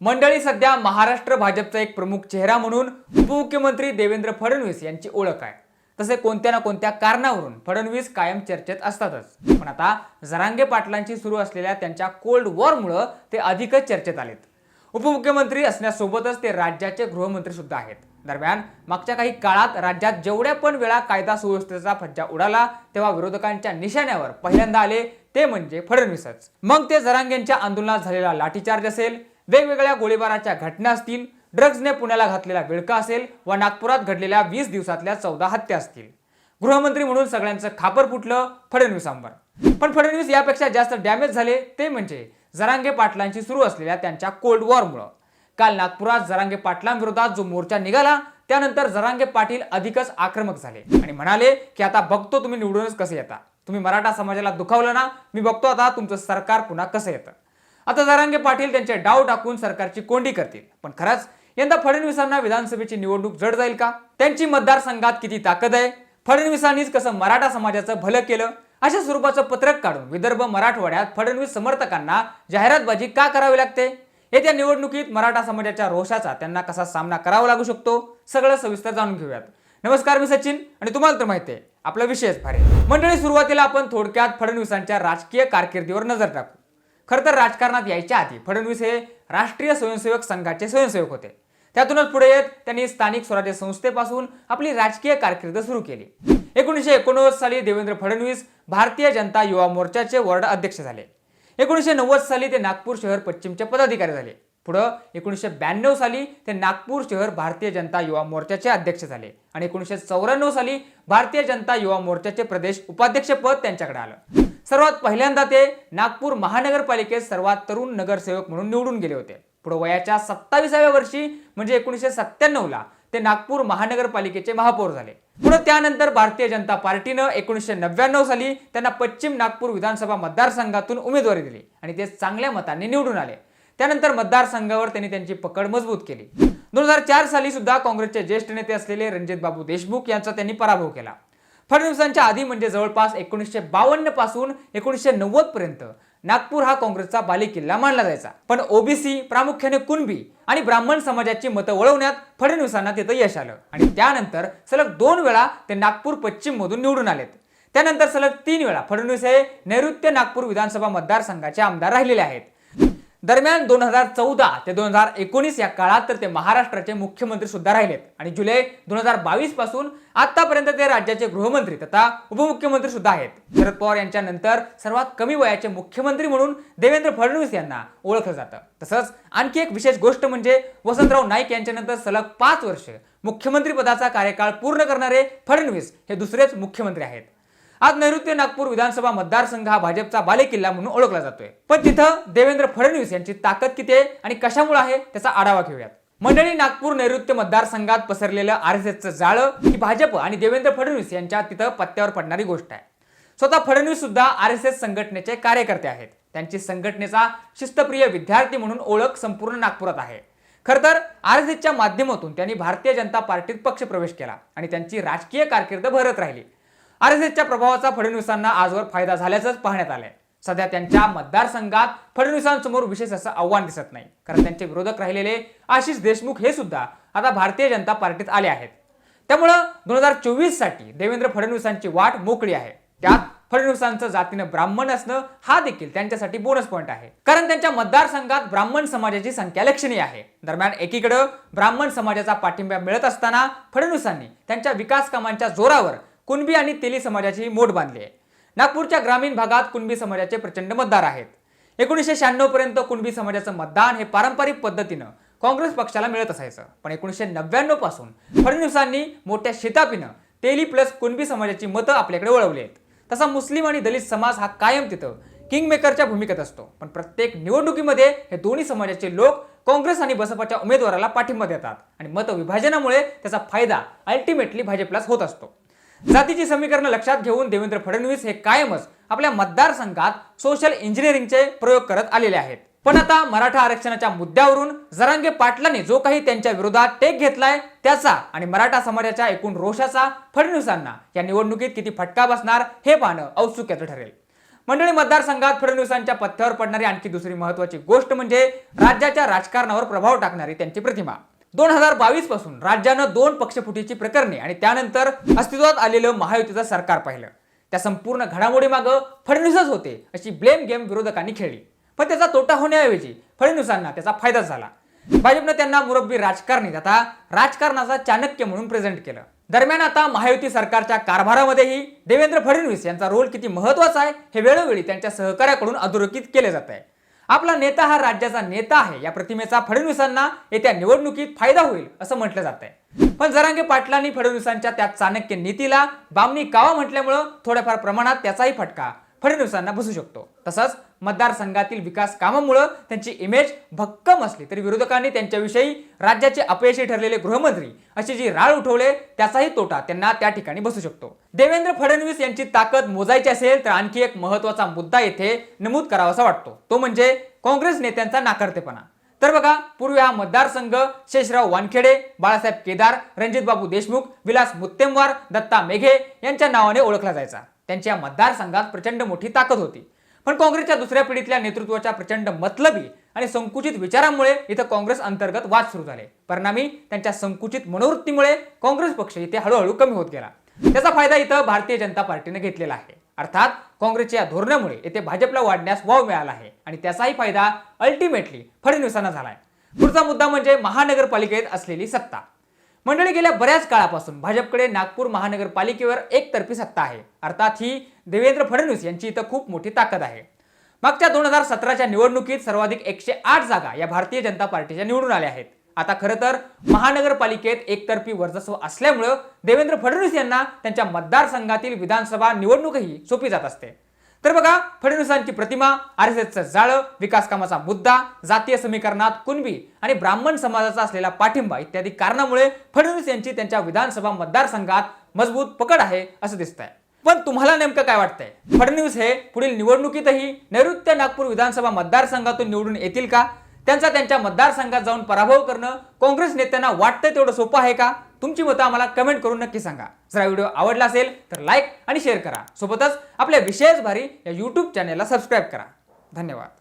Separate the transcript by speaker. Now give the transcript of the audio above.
Speaker 1: मंडळी सध्या महाराष्ट्र भाजपचा एक प्रमुख चेहरा म्हणून उपमुख्यमंत्री देवेंद्र फडणवीस यांची ओळख आहे. तसे कोणत्या ना कोणत्या कारणावरून फडणवीस कायम चर्चेत असतातच. पण आता जरांगे पाटलांची सुरू असलेल्या त्यांच्या कोल्ड वॉरमुळं ते अधिकच चर्चेत आलेत. उपमुख्यमंत्री असण्यासोबतच ते राज्याचे गृहमंत्री सुद्धा आहेत. दरम्यान मागच्या काही काळात राज्यात जेवढ्या पण वेळा कायदा सुव्यवस्थेचा फज्जा उडाला तेव्हा विरोधकांच्या निशाण्यावर पहिल्यांदा आले ते म्हणजे फडणवीसच. मग ते जरांगेंच्या आंदोलनात झालेला लाठीचार्ज असेल वेगवेगळ्या गोळीबाराच्या घटना असतील ड्रग्जने पुण्याला घातलेला विळका असेल व नागपुरात घडलेल्या वीस दिवसातल्या चौदा हत्या असतील. गृहमंत्री म्हणून सगळ्यांचं खापर फुटलं फडणवीसांवर पण फडणवीस यापेक्षा जास्त डॅमेज झाले ते म्हणजे जरांगे पाटलांची सुरू असलेल्या त्यांच्या कोल्ड वॉरमुळं काल नागपुरात जरांगे पाटलांविरोधात जो मोर्चा निघाला त्यानंतर जरांगे पाटील अधिकच आक्रमक झाले आणि म्हणाले की आता बघतो तुम्ही निवडूनच कसे येता. तुम्ही मराठा समाजाला दुखावलं ना मी बघतो आता तुमचं सरकार पुन्हा कसं येतं. आता जरांगे पाटील त्यांचे डाव टाकून सरकारची कोंडी करतील. पण खरंच यंदा फडणवीसांना विधानसभेची निवडणूक जड जाईल का? त्यांची मतदारसंघात किती ताकद आहे? फडणवीसांनीच कसं मराठा समाजाचं भलं केलं? अशा स्वरूपाचं पत्रक काढून विदर्भ मराठवाड्यात फडणवीस समर्थकांना जाहिरातबाजी का करावी लागते? येत्या निवडणुकीत मराठा समाजाच्या रोषाचा त्यांना कसा सामना करावा लागू शकतो? सगळं सविस्तर जाणून घेऊयात. नमस्कार मी सचिन आणि तुम्हाला तर माहिती आहे आपला विषयच भारे. मंडळी सुरुवातीला आपण थोडक्यात फडणवीसांच्या राजकीय कारकिर्दीवर नजर टाकू. खरं तर राजकारणात यायच्या आधी फडणवीस हे राष्ट्रीय स्वयंसेवक संघाचे स्वयंसेवक होते. त्यातूनच पुढे येत त्यांनी स्थानिक स्वराज्य संस्थेपासून आपली राजकीय कारकीर्द सुरू केली. एकोणीसशे एकोणनव्वद साली देवेंद्र फडणवीस भारतीय जनता युवा मोर्चाचे वॉर्ड अध्यक्ष झाले. एकोणीसशे नव्वद साली ते नागपूर शहर पश्चिमचे पदाधिकारी झाले. पुढं एकोणीसशे ब्याण्णव साली ते नागपूर शहर भारतीय जनता युवा मोर्चाचे अध्यक्ष झाले आणि एकोणीसशे चौऱ्याण्णव साली भारतीय जनता युवा मोर्चाचे प्रदेश उपाध्यक्षपद त्यांच्याकडे आलं. सर्वात पहिल्यांदा ते नागपूर महानगरपालिकेत सर्वात तरुण नगरसेवक म्हणून निवडून गेले होते. पुढे वयाच्या सत्तावीसाव्या वर्षी म्हणजे एकोणीसशे सत्त्याण्णव ला ते नागपूर महानगरपालिकेचे महापौर झाले. पुढे त्यानंतर भारतीय जनता पार्टीनं एकोणीसशे नव्याण्णव साली त्यांना पश्चिम नागपूर विधानसभा मतदारसंघातून उमेदवारी दिली आणि ते चांगल्या मतांनी निवडून आले. त्यानंतर मतदारसंघावर त्यांनी त्यांची पकड मजबूत केली. दोन हजार चार साली सुद्धा काँग्रेसचे ज्येष्ठ नेते असलेले रणजित बाबू देशमुख यांचा त्यांनी पराभव केला. फडणवीसांच्या आधी म्हणजे जवळपास एकोणीसशे बावन्नपासून एकोणीसशे नव्वद पर्यंत नागपूर हा काँग्रेसचा बालेकिल्ला मानला जायचा. पण ओबीसी प्रामुख्याने कुणबी आणि ब्राह्मण समाजाची मतं वळवण्यात फडणवीसांना तिथं यश आलं. आणि त्यानंतर सलग दोन वेळा ते नागपूर पश्चिम मधून निवडून आलेत. त्यानंतर सलग तीन वेळा फडणवीस हे नैऋत्य नागपूर विधानसभा मतदारसंघाचे आमदार राहिलेले आहेत. दरम्यान दोन हजार चौदा ते दोन हजार एकोणीस या काळात तर ते महाराष्ट्राचे मुख्यमंत्री सुद्धा राहिलेत. आणि जुलै दोन हजार बावीसपासून आतापर्यंत ते राज्याचे गृहमंत्री तथा उपमुख्यमंत्री सुद्धा आहेत. शरद पवार यांच्या नंतर सर्वात कमी वयाचे मुख्यमंत्री म्हणून देवेंद्र फडणवीस यांना ओळखलं जातं. तसंच आणखी एक विशेष गोष्ट म्हणजे वसंतराव नाईक यांच्यानंतर सलग पाच वर्ष मुख्यमंत्री पदाचा कार्यकाळ पूर्ण करणारे फडणवीस हे दुसरेच मुख्यमंत्री आहेत. आज नैऋत्य नागपूर विधानसभा मतदारसंघ हा भाजपचा बालेकिल्ला म्हणून ओळखला जातोय. पण तिथं देवेंद्र फडणवीस यांची ताकद किती आहे आणि कशामुळे आहे त्याचा आढावा घेऊयात. मंडळी नागपूर नैऋत्य मतदारसंघात पसरलेलं आर एस एसचं जाळं ही भाजप आणि देवेंद्र फडणवीस यांच्या तिथं पत्त्यावर पडणारी गोष्ट आहे. स्वतः फडणवीस सुद्धा आर एस एस संघटनेचे कार्यकर्ते आहेत. त्यांची संघटनेचा शिस्तप्रिय विद्यार्थी म्हणून ओळख संपूर्ण नागपुरात आहे. खर तर आर एस एसच्या माध्यमातून त्यांनी भारतीय जनता पार्टीत पक्ष प्रवेश केला आणि त्यांची राजकीय कारकीर्द भरत राहिली. आर प्रभावाचा फडणवीसांना आजवर फायदा झाल्याचंच पाहण्यात आलंय. सध्या त्यांच्या मतदारसंघात फडणवीसांसमोर विशेष असं आव्हान दिसत नाही. कारण त्यांचे विरोधक राहिलेले आशिष देशमुख हे सुद्धा आता भारतीय जनता पार्टीत आले आहेत. त्यामुळं दोन हजार चोवीससाठी देवेंद्र फडणवीसांची वाट मोकळी आहे. त्यात फडणवीसांचं जातीनं ब्राह्मण असणं हा देखील त्यांच्यासाठी बोनस पॉईंट आहे. कारण त्यांच्या मतदारसंघात ब्राह्मण समाजाची संख्या लक्षणीय आहे. दरम्यान एकीकडं ब्राह्मण समाजाचा पाठिंबा मिळत असताना फडणवीसांनी त्यांच्या विकास कामांच्या जोरावर कुणबी आणि तेली समाजाची मोठ बांधली आहे. नागपूरच्या ग्रामीण भागात कुणबी समाजाचे प्रचंड मतदार आहेत. एकोणीसशे शहाण्णव पर्यंत कुणबी समाजाचं मतदान हे पारंपरिक पद्धतीनं काँग्रेस पक्षाला मिळत असायचं. पण एकोणीसशे नव्याण्णवपासून फडणवीसांनी मोठ्या शितापीनं तेली प्लस कुणबी समाजाची मतं आपल्याकडे वळवली आहेत. तसा मुस्लिम आणि दलित समाज हा कायम तिथं किंगमेकरच्या भूमिकेत असतो. पण प्रत्येक निवडणुकीमध्ये हे दोन्ही समाजाचे लोक काँग्रेस आणि बसपाच्या उमेदवाराला पाठिंबा देतात. आणि मतविभाजनामुळे त्याचा फायदा अल्टिमेटली भाजपलाच होत असतो. जातीची समीकरणं लक्षात घेऊन देवेंद्र फडणवीस हे कायमच आपल्या मतदारसंघात सोशल इंजिनिअरिंगचे प्रयोग करत आलेले आहेत. पण आता मराठा आरक्षणाच्या मुद्द्यावरून जरांगे पाटलांनी जो काही त्यांच्या विरोधात टेक घेतलाय त्याचा आणि मराठा समाजाच्या एकूण रोषाचा फडणवीसांना या निवडणुकीत किती फटका बसणार हे पाहणं औत्सुक्याचं ठरेल. मंडळी मतदारसंघात फडणवीसांच्या पथ्यावर पडणारी आणखी दुसरी महत्वाची गोष्ट म्हणजे राज्याच्या राजकारणावर प्रभाव टाकणारी त्यांची प्रतिमा. दोन हजार बावीसपासून राज्यानं दोन पक्षफुटीची प्रकरणे आणि त्यानंतर अस्तित्वात आलेलं महायुतीचं सरकार पाहिलं. त्या संपूर्ण घडामोडी मागं फडणवीसच होते अशी ब्लेम गेम विरोधकांनी खेळली. पण त्याचा तोटा होण्याऐवजी फडणवीसांना त्याचा फायदा झाला. भाजपनं त्यांना मुरब्बी राजकारणी आता राजकारणाचा चाणक्य म्हणून प्रेझेंट केलं. दरम्यान आता महायुती सरकारच्या कारभारामध्येही देवेंद्र फडणवीस यांचा रोल किती महत्त्वाचा आहे हे वेळोवेळी त्यांच्या सहकार्याकडून अधोरेखित केले जात आहे. आपला नेता हा राज्याचा नेता आहे. या प्रतिमेचा फडणवीसांना येत्या निवडणुकीत फायदा होईल असं म्हटलं जात आहे पण जरांगे पाटलांनी फडणवीसांच्या त्या चाणक्य नीतीला बामणी कावा म्हटल्यामुळं थोड्याफार प्रमाणात त्याचाही फटका फडणवीसांना बसू शकतो. तसंच मतदारसंघातील विकास कामामुळं त्यांची इमेज भक्कम असली. तरी विरोधकांनी त्यांच्याविषयी राज्याचे अपयशी ठरलेले गृहमंत्री असे जी राळ उठवले त्याचाही तोटा त्यांना त्या ठिकाणी बसू शकतो. देवेंद्र फडणवीस यांची ताकद मोजायची असेल तर आणखी एक महत्त्वाचा मुद्दा येथे नमूद करावासा वाटतो. तो म्हणजे काँग्रेस नेत्यांचा नाकारतेपणा. तर बघा पूर्वी हा मतदारसंघ शेषराव वानखेडे बाळासाहेब केदार रणजितबाबू देशमुख विलास मुत्तेमवार दत्ता मेघे यांच्या नावाने ओळखला जायचा. त्यांच्या मतदारसंघात प्रचंड मोठी ताकद होती. पण काँग्रेसच्या दुसऱ्या पिढीतल्या नेतृत्वाच्या प्रचंड मतलबी आणि संकुचित विचारांमुळे इथं काँग्रेस अंतर्गत वाद सुरू झाले. परिणामी त्यांच्या संकुचित मनोवृत्तीमुळे काँग्रेस पक्ष इथे हळूहळू कमी होत गेला. त्याचा फायदा इथं भारतीय जनता पार्टीने घेतलेला आहे. अर्थात काँग्रेसच्या या धोरणामुळे येथे भाजपला वाढण्यास वाव मिळाला आहे आणि त्याचाही फायदा अल्टिमेटली फडणवीसांना झालाय. पुढचा मुद्दा म्हणजे महानगरपालिकेत असलेली सत्ता. मंडळी गेल्या बऱ्याच काळापासून भाजपकडे नागपूर महानगरपालिकेवर एकतर्फी सत्ता आहे. अर्थात ही देवेंद्र फडणवीस यांची इथं खूप मोठी ताकद आहे. मागच्या दोन हजार सतराच्या निवडणुकीत सर्वाधिक एकशे आठ जागा या भारतीय जनता पार्टीच्या निवडून आल्या आहेत. आता खरं तर महानगरपालिकेत एकतर्फी वर्चस्व असल्यामुळं देवेंद्र फडणवीस यांना त्यांच्या मतदारसंघातील विधानसभा निवडणूकही सोपी जात असते. तर बघा फडणवीसांची प्रतिमा आर एस एसचं जाळं विकास कामाचा मुद्दा जातीय समीकरणात कुणबी आणि ब्राह्मण समाजाचा असलेला पाठिंबा इत्यादी कारणामुळे फडणवीस यांची त्यांच्या विधानसभा मतदारसंघात मजबूत पकड आहे असं दिसतंय. पण तुम्हाला नेमकं काय वाटतंय? फडणवीस हे पुढील निवडणुकीतही नैऋत्य नागपूर विधानसभा मतदारसंघातून निवडून येतील का? त्यांचा त्यांच्या मतदारसंघात जाऊन पराभव करणं काँग्रेस नेत्यांना वाटतं तेवढं सोपं आहे का? तुमची मतं आम्हाला कमेंट करून नक्की सांगा. जर हा व्हिडिओ आवडला असेल तर लाईक आणि शेअर करा. सोबतच आपल्या विशेष भारी या यूट्यूब चॅनेलला सबस्क्राईब करा. धन्यवाद.